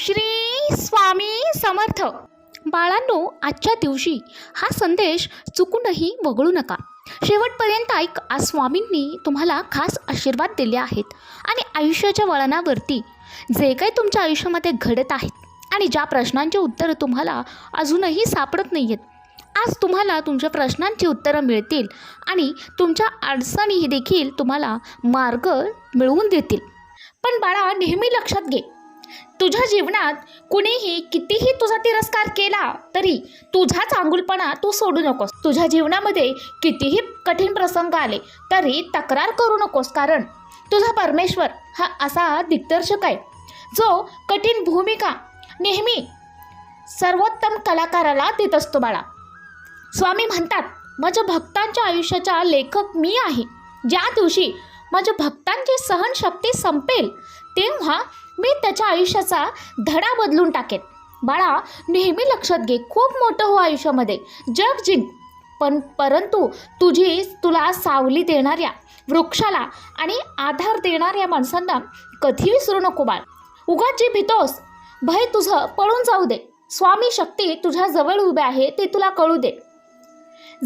श्री स्वामी समर्थ. बाळांनो आजच्या दिवशी हा संदेश चुकूनही वगळू नका. शेवटपर्यंत ऐक आज स्वामींनी तुम्हाला खास आशीर्वाद दिले आहेत आणि आयुष्याच्या वळणावरती जे काही तुमच्या आयुष्यामध्ये घडत आहेत आणि ज्या प्रश्नांची उत्तरं तुम्हाला अजूनही सापडत नाही आहेत आज तुम्हाला तुमच्या प्रश्नांची उत्तरं मिळतील आणि तुमच्या अडचणी देखील तुम्हाला मार्ग मिळवून देतील. पण बाळा नेहमी लक्षात घे तुझ्या जीवनात कुणीही कितीही तुझा तिरस्कार केला तरी तुझा चांगुलपणा तू सोडू नकोस. तुझ्या जीवनामध्ये कितीही कठीण प्रसंग आले तरी तक्रार करू नकोस कारण तुझा परमेश्वर हा असा दिग्दर्शक आहे. जो कठीण भूमिका नेहमी सर्वोत्तम कलाकाराला देत असतो बाळा. स्वामी म्हणतात माझ्या भक्तांच्या आयुष्याचा लेखक मी आहे. ज्या दिवशी माझ्या भक्तांची सहनशक्ती संपेल तेव्हा मी त्याच्या आयुष्याचा धडा बदलून टाकेन. बाळा नेहमी लक्षात घे खूप मोठं हो आयुष्यामध्ये. जग जिंक. पण परंतु तुझी तुला सावली देणाऱ्या वृक्षाला आणि आधार देणाऱ्या माणसांना कधी विसरू नको बाळ. उगाच जी भीतोस भय तुझं पळून जाऊ दे. स्वामी शक्ती तुझ्या जवळ उभे आहे ते तुला कळू दे.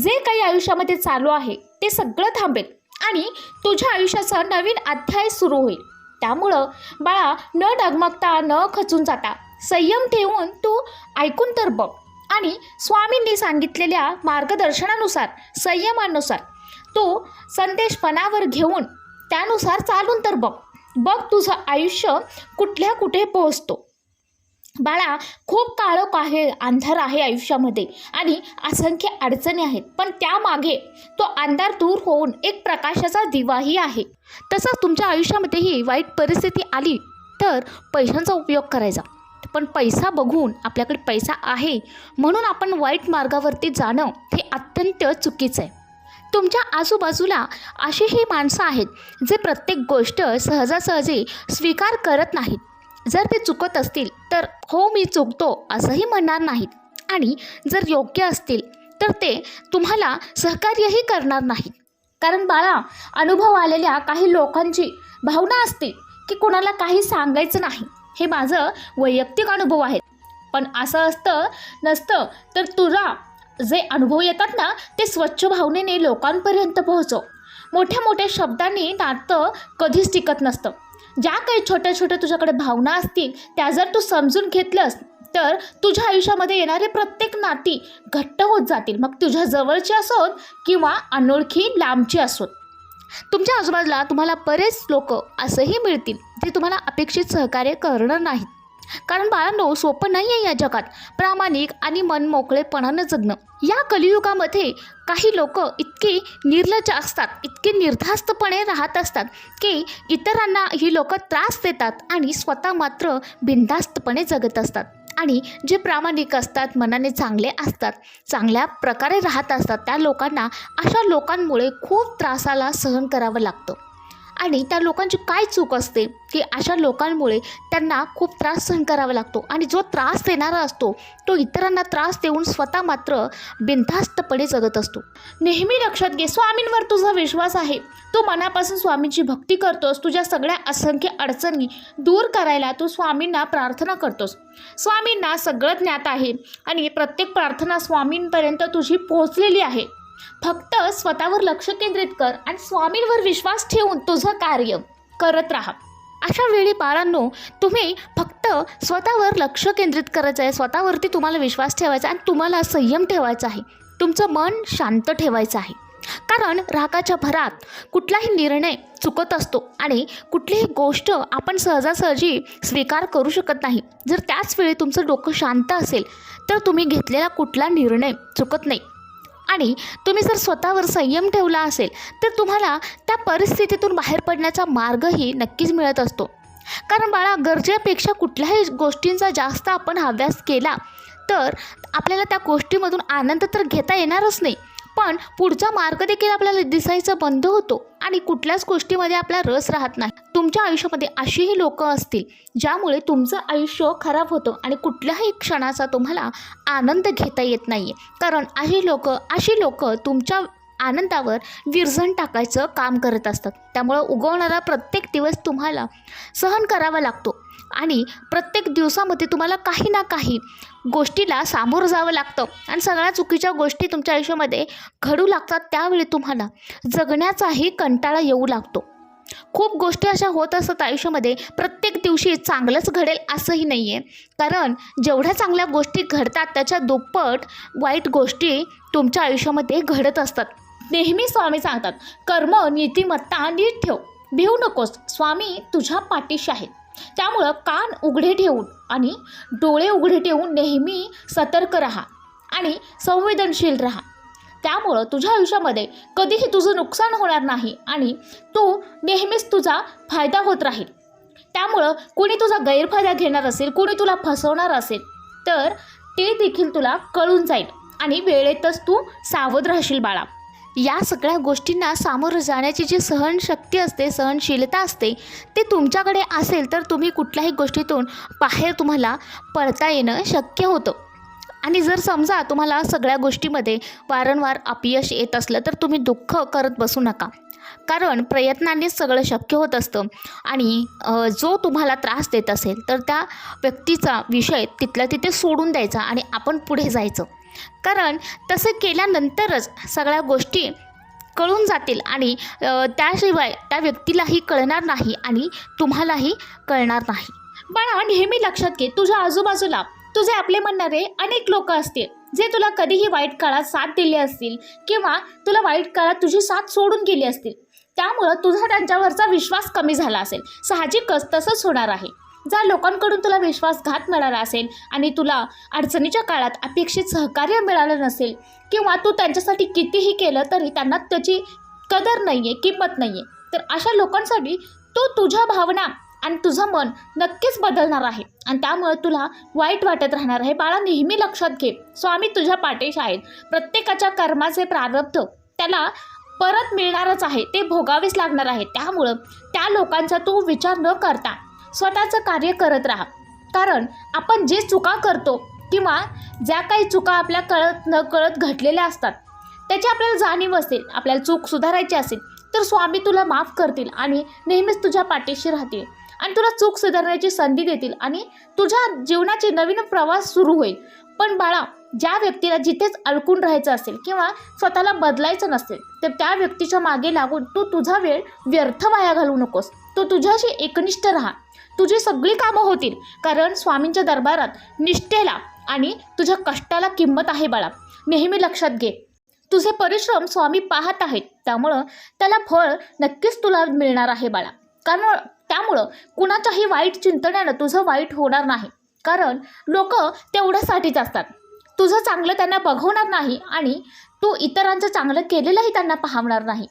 जे काही आयुष्यामध्ये चालू आहे ते सगळं थांबेल आणि तुझ्या आयुष्याचा नवीन अध्याय सुरू होईल. त्यामुळं बाळा न डगमगता न खचून जाता संयम ठेवून तू ऐकून तर बघ. आणि स्वामींनी सांगितलेल्या मार्गदर्शनानुसार संयमानुसार तू संदेश पणावर घेऊन त्यानुसार चालून तर बघ. बघ तुझं आयुष्य कुठल्या कुठे पोहोचतो. बाळा खूप काळोख आहे अंधार आहे आयुष्यामध्ये आणि असंख्य अडचणी आहेत. पण त्यामागे तो अंधार दूर होऊन एक प्रकाशाचा दिवाही आहे. तसंच तुमच्या आयुष्यामध्येही वाईट परिस्थिती आली तर पैशांचा उपयोग करायचा. पण पैसा बघून आपल्याकडे पैसा आहे म्हणून आपण वाईट मार्गावरती जाणं हे अत्यंत चुकीचं आहे. तुमच्या आजूबाजूला अशीही माणसं आहेत जे प्रत्येक गोष्ट सहजासहजी स्वीकार करत नाहीत. जर ते चुकत असतील तर हो मी चुकतो असंही म्हणणार नाहीत. आणि जर योग्य असतील तर ते तुम्हाला सहकार्यही करणार नाहीत. कारण बाळा अनुभव आलेल्या काही लोकांची भावना असते की कोणाला काही सांगायचं नाही. हे माझं वैयक्तिक अनुभव आहेत. पण असं असतं नसतं तर तुला जे अनुभव येतात ना ते स्वच्छ भावनेने लोकांपर्यंत पोहोचव मोठ्या मोठ्या शब्दांनी नातं कधीच टिकत नसतं. ज्या काही छोट्या छोट्या तुझ्याकडे भावना असतील त्या जर तू समजून घेतलंस तर तुझ्या आयुष्यामध्ये येणारे प्रत्येक नाती घट्ट होत जातील. मग तुझ्या जवळची असोत किंवा अनोळखी लांबची असोत. तुमच्या आजूबाजूला तुम्हाला बरेच लोक असंही मिळतील जे तुम्हाला अपेक्षित सहकार्य करणार नाहीत. कारण बाळांनो सोपं नाही आहे या जगात. प्रामाणिक आणि मन मोकळेपणानं जगणं. या कलियुगामध्ये काही लोक इतके निर्लज असतात इतके निर्धास्तपणे राहत असतात की इतरांना ही लोक त्रास देतात आणि स्वतः मात्र बिनधास्तपणे जगत असतात. आणि जे प्रामाणिक असतात मनाने चांगले असतात चांगल्या प्रकारे राहत असतात त्या लोकांना अशा लोकांमुळे खूप त्रासाला सहन करावं लागतं. आणि त्या लोकांची काय चूक असते की अशा लोकांमुळे त्यांना खूप त्रास सहन करावा लागतो. आणि जो त्रास देणारा असतो तो इतरांना त्रास देऊन स्वतः मात्र बिनधास्तपणे जगत असतो. नेहमी लक्षात घे स्वामींवर तुझा विश्वास आहे. तू मनापासून स्वामींची भक्ती करतोस तुझ्या सगळ्या असंख्य अडचणी दूर करायला तू स्वामींना प्रार्थना करतोस. स्वामींना सगळं ज्ञात आहे आणि प्रत्येक प्रार्थना स्वामींपर्यंत तुझी पोहोचलेली आहे. फक्त स्वतःवर लक्ष केंद्रित कर आणि स्वामींवर विश्वास ठेवून तुझं कार्य करत राहा. अशा वेळी बाळांनो तुम्ही फक्त स्वतःवर लक्ष केंद्रित करायचं आहे स्वतःवरती तुम्हाला विश्वास ठेवायचा आहे आणि तुम्हाला संयम ठेवायचा आहे. तुमचं मन शांत ठेवायचं आहे. कारण रागाच्या भरात कुठलाही निर्णय चुकत असतो आणि कुठलीही गोष्ट आपण सहजासहजी स्वीकार करू शकत नाही. जर त्याच वेळी तुमचं डोकं शांत असेल तर तुम्ही घेतलेला कुठला निर्णय चुकत नाही. आणि तुम्ही जर स्वतःवर संयम ठेवला असेल तर तुम्हाला त्या परिस्थितीतून बाहेर पडण्याचा मार्गही नक्कीच मिळत असतो. कारण बाळा गरजेपेक्षा कुठल्याही गोष्टींचा जास्त आपण अभ्यास केला तर आपल्याला त्या गोष्टीमधून आनंद तर घेता येणारच नाही. पण पुढचा मार्ग देखील आपल्याला दिसायचा बंद होतो आणि कुठल्याच गोष्टीमध्ये आपला रस राहत नाही. तुमच्या आयुष्यामध्ये अशीही लोकं असतील ज्यामुळे तुमचं आयुष्य खराब होतं आणि कुठल्याही क्षणाचा तुम्हाला आनंद घेता येत नाही आहे कारण अशी लोकं अशी लोकं तुमच्या आनंदावर विरजण टाकायचं काम करत असतात. त्यामुळं उगवणारा प्रत्येक दिवस तुम्हाला सहन करावा लागतो. आणि प्रत्येक दिवसामध्ये तुम्हाला काही ना काही गोष्टीला सामोरं जावं लागतं. आणि सगळ्या चुकीच्या गोष्टी तुमच्या आयुष्यामध्ये घडू लागतात त्यावेळी तुम्हाला जगण्याचाही कंटाळा येऊ लागतो. खूप गोष्टी अशा होत असतात आयुष्यामध्ये प्रत्येक दिवशी चांगलंच घडेल असंही नाही आहे कारण जेवढ्या चांगल्या गोष्टी घडतात त्याच्या दुप्पट वाईट गोष्टी तुमच्या आयुष्यामध्ये घडत असतात. नेहमी स्वामी सांगतात कर्म नीतिमत्ता नीट ठेव. भिवू नकोस. स्वामी तुझ्या पाठीशी आहेत. त्यामुळं कान उघडे ठेवून आणि डोळे उघडे ठेवून नेहमी सतर्क राहा आणि संवेदनशील राहा. त्यामुळं तुझ्या आयुष्यामध्ये कधीही तुझं नुकसान होणार नाही आणि तू नेहमीच तुझा फायदा होत राहील. त्यामुळं कुणी तुझा गैरफायदा घेणार असेल कुणी तुला फसवणार असेल तर ते देखील तुला कळून जाईल आणि वेळेतच तू सावध राहशील बाळा. या सगळ्या गोष्टींना सामोरं जाण्याची जी सहनशक्ती असते सहनशीलता असते ते तुमच्याकडे असेल तर तुम्ही कुठल्याही गोष्टीतून बाहेर तुम्हाला पळता येणं शक्य होतं. आणि जर समजा तुम्हाला सगळ्या गोष्टीमध्ये वारंवार अपयश येत असलं तर तुम्ही दुःख करत बसू नका. कारण प्रयत्नांनीच सगळं शक्य होत असतं. आणि जो तुम्हाला त्रास देत असेल तर त्या व्यक्तीचा विषय तिथल्या तिथे सोडून द्यायचा आणि आपण पुढे जायचं. कारण तसं केल्यानंतरच सगळ्या गोष्टी कळून जातील आणि त्याशिवाय त्या व्यक्तीलाही कळणार नाही आणि तुम्हालाही कळणार नाही. बाळा नेहमी लक्षात घे तुझ्या आजूबाजूला तुझे आपले म्हणणारे अनेक लोक असतील जे तुला कधीही वाईट काळात साथ दिली असतील किंवा तुला वाईट काळात तुझी साथ सोडून गेली असतील. त्यामुळं तुझा त्यांच्यावरचा विश्वास कमी झाला असेल. साहजिकच तसंच होणार आहे. ज्या लोकांकडून तुला विश्वासघात मिळाला असेल आणि तुला अडचणीच्या काळात अपेक्षित सहकार्य मिळालं नसेल किंवा तू त्यांच्यासाठी कितीही केलं तरी त्यांना त्याची कदर नाही आहे किंमत नाही आहे तर अशा लोकांसाठी तो तुझ्या भावना आणि तुझं मन नक्कीच बदलणार आहे. आणि त्यामुळे तुला वाईट वाटत राहणार आहे. बाळा नेहमी लक्षात घे. स्वामी तुझ्या पाठीशी आहेत. प्रत्येकाच्या कर्माचे प्रारब्ध त्याला परत मिळणारच आहे. ते भोगावेच लागणार आहे. त्यामुळं त्या लोकांचा तू विचार न करता स्वतःचं कार्य करत राहा. कारण आपण जे चुका करतो किंवा ज्या काही चुका आपल्या कळत न कळत घडलेल्या असतात त्याची आपल्याला जाणीव असेल आपल्याला चूक सुधारायची असेल तर स्वामी तुला माफ करतील आणि नेहमीच तुझ्या पाठीशी राहतील आणि तुला चूक सुधारण्याची संधी देतील आणि तुझ्या जीवनाचे नवीन प्रवास सुरू होईल. पण बाळा ज्या व्यक्तीला जिथेच अडकून राहायचं असेल किंवा स्वतःला बदलायचं नसेल तर त्या व्यक्तीच्या मागे लागून तू तुझा वेळ व्यर्थ वाया घालू नकोस. तो तुझ्याशी एकनिष्ठ राहा. तुझी सगळी कामं होतील. कारण स्वामींच्या दरबारात निष्ठेला आणि तुझ्या कष्टाला किंमत आहे बाळा. नेहमी लक्षात घे. तुझे परिश्रम स्वामी पाहत आहेत. त्यामुळं त्याला फळ नक्कीच तुला मिळणार आहे बाळा. कारण त्यामुळं कुणाच्याही वाईट चिंतण्यानं तुझं वाईट होणार नाही. कारण लोक तेवढ्यासाठीच असतात. तुझं चांगलं त्यांना बघवणार नाही आणि तू इतरांचं चांगलं केलेलंही त्यांना पाहणार नाही.